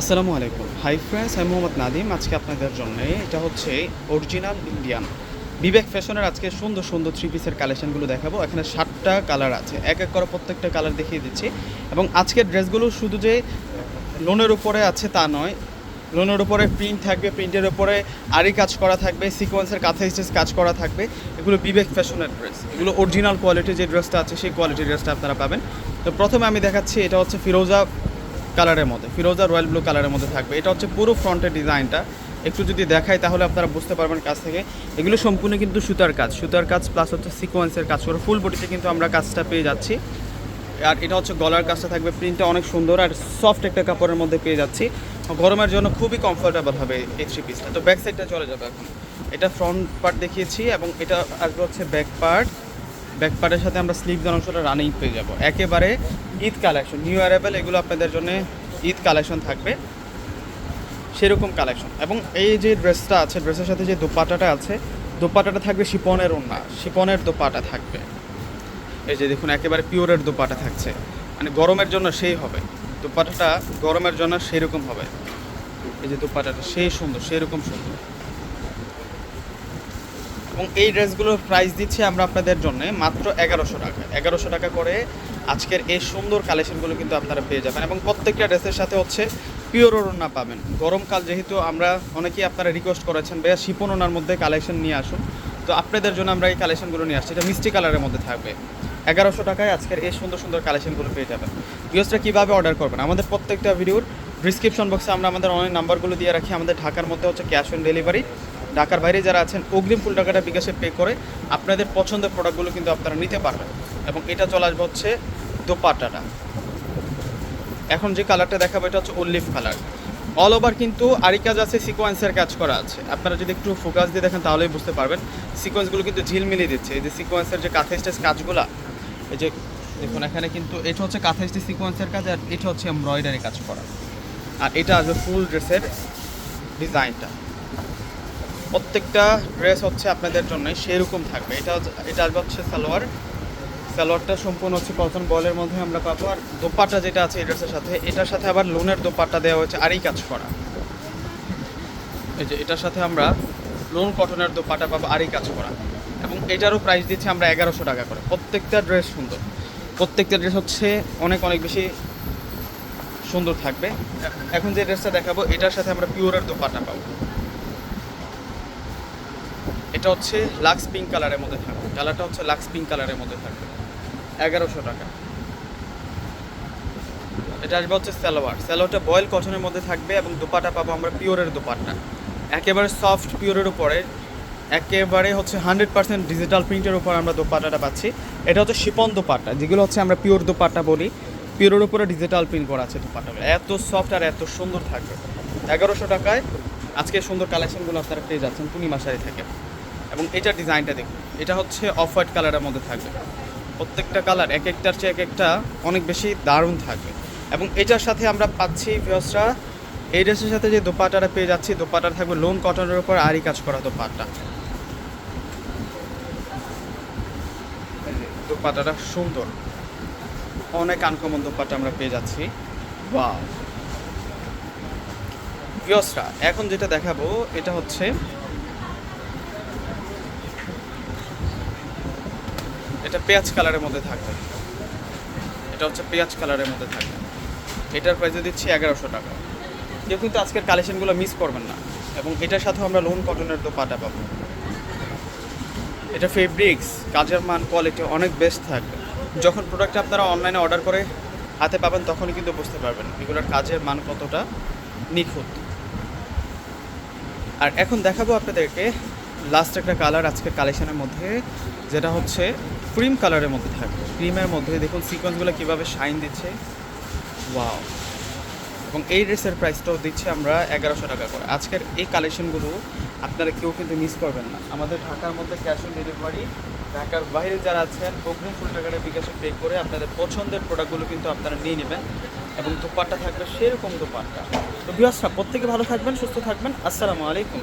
আসসালামু আলাইকুম। Hi friends আমি মোহাম্মদ নাদিম আজকে আপনাদের জন্য এটা হচ্ছে অরিজিনাল ইন্ডিয়ান বিবেক ফ্যাশনের আজকে সুন্দর সুন্দর থ্রি পিসের কালেকশানগুলো দেখাবো। এখানে সাতটা কালার আছে। এক এক করে প্রত্যেকটা কালার দেখিয়ে দিচ্ছি। এবং আজকের ড্রেসগুলো শুধু যে লোনের উপরে আছে তা নয় লোনের উপরে প্রিন্ট থাকবে প্রিন্টের উপরে আরই কাজ করা থাকবে সিকোয়েন্সের কাঁথা স্টেজ কাজ করা থাকবে। এগুলো বিবেক ফ্যাশনের ড্রেস এগুলো অরিজিনাল কোয়ালিটির যে ড্রেসটা আছে, সেই কোয়ালিটির ড্রেসটা আপনারা পাবেন। তো প্রথমে আমি দেখাচ্ছি, এটা হচ্ছে ফিরোজা কালারের মধ্যে, ফিরোজা রয়্যাল ব্লু কালারের মধ্যে থাকবে। এটা হচ্ছে পুরো ফ্রন্টের ডিজাইনটা। একটু যদি দেখাই তাহলে আপনারা বুঝতে পারবেন কাছ থেকে। এগুলো সম্পূর্ণ কিন্তু সুতার কাজ সুতার কাজ প্লাস হচ্ছে সিকোয়েন্সের কাজ করে ফুল বডিতে কিন্তু আমরা কাজটা পেয়ে যাচ্ছি। আর এটা হচ্ছে গলার কাজটা থাকবে প্রিন্টটা অনেক সুন্দর আর সফট একটা কাপড়ের মধ্যে পেয়ে যাচ্ছি। গরমের জন্য খুবই কমফোর্টেবল হবে এই থ্রি পিসটা তো ব্যাক সাইডটা চলে যাবে এখন। এটা ফ্রন্ট পার্ট দেখিয়েছি এবং এটা আসবে হচ্ছে ব্যাক পার্ট ব্যাক পার্টের সাথে আমরা স্লিভ অংশটা রানিং পেয়ে যাব। একেবারে ঈদ কালেকশন নিউ অ্যারাইভেল এগুলো আপনাদের জন্য ঈদ কালেকশন থাকবে। সেরকম কালেকশন এবং এই যে ড্রেসটা আছে ড্রেসের সাথে যে দোপাটাটা আছে, দোপাটাটা থাকবে শিপনের ওড়না, শিপনের দোপাটা থাকবে। এই যে দেখুন, একেবারে পিওরের দোপাটা থাকছে। মানে গরমের জন্য সেই হবে। দোপাটাটা গরমের জন্য সেই রকম হবে। এই যে দোপাটাটা, সেই সুন্দর সেই রকম সুন্দর। এবং এই ড্রেসগুলোর প্রাইস দিচ্ছি আমরা আপনাদের জন্য মাত্র এগারোশো টাকা। এগারোশো টাকা করে আজকের এই সুন্দর কালেকশনগুলো কিন্তু আপনারা পেয়ে যাবেন এবং প্রত্যেকটা ড্রেসের সাথে হচ্ছে পিওর ওড়না পাবেন। গরমকাল যেহেতু আমরা অনেকেই আপনারা রিকোয়েস্ট করেছেন, ভাইয়া শিপন ওনার মধ্যে কালেকশন নিয়ে আসুন। তো আপনাদের জন্য আমরা এই কালেকশনগুলো নিয়ে আসছি। এটা মিষ্টি কালারের মধ্যে থাকবে। এগারোশো টাকায় আজকের এই সুন্দর সুন্দর কালেকশনগুলো পেয়ে যাবেন। ভিউসটা কীভাবে অর্ডার করবেন? আমাদের প্রত্যেকটা ভিডিওর ডিসক্রিপশন বক্সে আমরা আমাদের অনলাইন নাম্বারগুলো দিয়ে রাখি। আমাদের ঢাকার মধ্যে হচ্ছে ক্যাশ অন ডেলিভারি ঢাকার বাইরে যারা আছেন, অগ্রিম ফুল টাকাটা বিকাশে পে করে আপনাদের পছন্দের প্রোডাক্টগুলো কিন্তু আপনারা নিতে পারবেন। এবং এটা চলে আসবে হচ্ছে দোপাট্টাটা। এখন যে কালারটা দেখাবো, এটা হচ্ছে অলিভ কালার অল ওভার কিন্তু আরি কাজ আছে সিকোয়েন্সের কাজ করা আছে। আপনারা যদি একটু ফোকাস দিয়ে দেখেন, তাহলেই বুঝতে পারবেন। সিকোয়েন্সগুলো কিন্তু ঝিলমিলি দিচ্ছে। এই যে সিকোয়েন্সের যে কাঁথা স্টেজ কাজগুলা, এই যে দেখুন এখানে কিন্তু এটা হচ্ছে কাঁথা স্টেজ সিকোয়েন্সের কাজ, আর এটা হচ্ছে এমব্রয়ডারি কাজ করা। আর এটা আসবে ফুল ড্রেসের ডিজাইনটা প্রত্যেকটা ড্রেস হচ্ছে আপনাদের জন্য সেরকম থাকবে। এটা এটা আসবে হচ্ছে সালোয়ার। সালোয়ারটা সম্পূর্ণ হচ্ছে কটন বলের মধ্যে আমরা পাবো। আর দোপাট্টা যেটা আছে এই ড্রেসের সাথে, এটার সাথে আবার লোনের দোপাট্টা দেওয়া হয়েছে আরই কাজ করা। এই যে, এটার সাথে আমরা লোন কটনের দোপাট্টা পাবো আরই কাজ করা। এবং এটারও প্রাইস দিচ্ছি আমরা এগারোশো টাকা করে। প্রত্যেকটা ড্রেস সুন্দর। প্রত্যেকটা ড্রেস হচ্ছে অনেক অনেক বেশি সুন্দর থাকবে। এখন যে ড্রেসটা দেখাবো, এটার সাথে আমরা পিওরের দোপাট্টা পাবো। এটা হচ্ছে লাক্স পিঙ্ক কালারের মধ্যে থাকবে। কালারটা হচ্ছে লাক্স পিঙ্ক কালারের মধ্যে থাকবে। এগারোশো টাকা। এটা আসবে হচ্ছে স্যালোয়ার সালোয়ারটা বয়েল কটনের মধ্যে থাকবে এবং দোপাটা পাবো আমরা পিওরের দোপাট্টা। একেবারে সফট পিওরের উপরে, একেবারে হচ্ছে হান্ড্রেড পার্সেন্ট ডিজিটাল প্রিন্টের উপর আমরা দোপাট্টাটা পাচ্ছি। এটা হচ্ছে শিপন দোপাট্টা, যেগুলো হচ্ছে আমরা পিওর দোপাট্টা বলি। পিওরের উপরে ডিজিটাল প্রিন্ট করা আছে দোপাট্টাগুলো। এত সফট আর এত সুন্দর থাকবে। এগারোশো টাকায় আজকে সুন্দর কালেকশনগুলো আপনারা পেয়ে যাচ্ছেন পূর্ণিমা শাড়ি থেকে। এবং এটার ডিজাইনটা দেখুন। এটা হচ্ছে অফ হোয়াইট কালারের মধ্যে থাকবে। প্রত্যেকটা কালার এক একটার চেয়ে এক একটা অনেক বেশি দারুণ থাকবে। এবং এটার সাথে আমরা পাচ্ছি ভিউসরা এই ড্রেসের সাথে যে দোপাটাটা পেয়ে যাচ্ছি, দোপাটা থাকবে লোন কটনের উপর আরই কাজ করা দোপাট্টা দোপাটাটা সুন্দর। অনেক আনকমন দোপাট্টা আমরা পেয়ে যাচ্ছি। বা ভিউসরা এখন যেটা দেখাবো, এটা হচ্ছে পেঁয়াজ কালারের মধ্যে থাকবে। এটা হচ্ছে পেঁয়াজ কালারের মধ্যে থাকবে। এটার প্রাইসে দিচ্ছি এগারোশো টাকা। কেউ কিন্তু আজকের কালেকশনগুলো মিস করবেন না এবং এটার সাথেও আমরা লোন কটনের দোপাটা পাবো। এটা ফেব্রিক্স কাজের মান কোয়ালিটি অনেক বেস্ট থাকবে। যখন প্রোডাক্ট আপনারা অনলাইনে অর্ডার করে হাতে পাবেন, তখনই কিন্তু বুঝতে পারবেন এগুলোর কাজের মান কতটা নিখুঁত। আর এখন দেখাবো আপনাদেরকে লাস্ট একটা কালার আজকের কালেকশনের মধ্যে, যেটা হচ্ছে ক্রিম কালারের মধ্যে থাকবে। ক্রিমের মধ্যে দেখুন সিকোয়েন্সগুলো কীভাবে শাইন দিচ্ছে। ওয়াও এবং এই ড্রেসের প্রাইসটাও দিচ্ছি আমরা এগারোশো টাকা করে। আজকের এই কালেকশনগুলো আপনারা কেউ কিন্তু মিস করবেন না। আমাদের ঢাকার মধ্যে ক্যাশ অন ডেলিভারি ঢাকার বাইরে যারা আছেন, অগ্রিম ফুল টাকাটা বিকাশে পে করে আপনাদের পছন্দের প্রোডাক্টগুলো কিন্তু আপনারা নিয়ে নেবেন। এবং দোপাট্টা থাকবে সেরকম দোপাট্টা। তো বিহাসরা প্রত্যেকে ভালো থাকবেন, সুস্থ থাকবেন। আসসালামু আলাইকুম।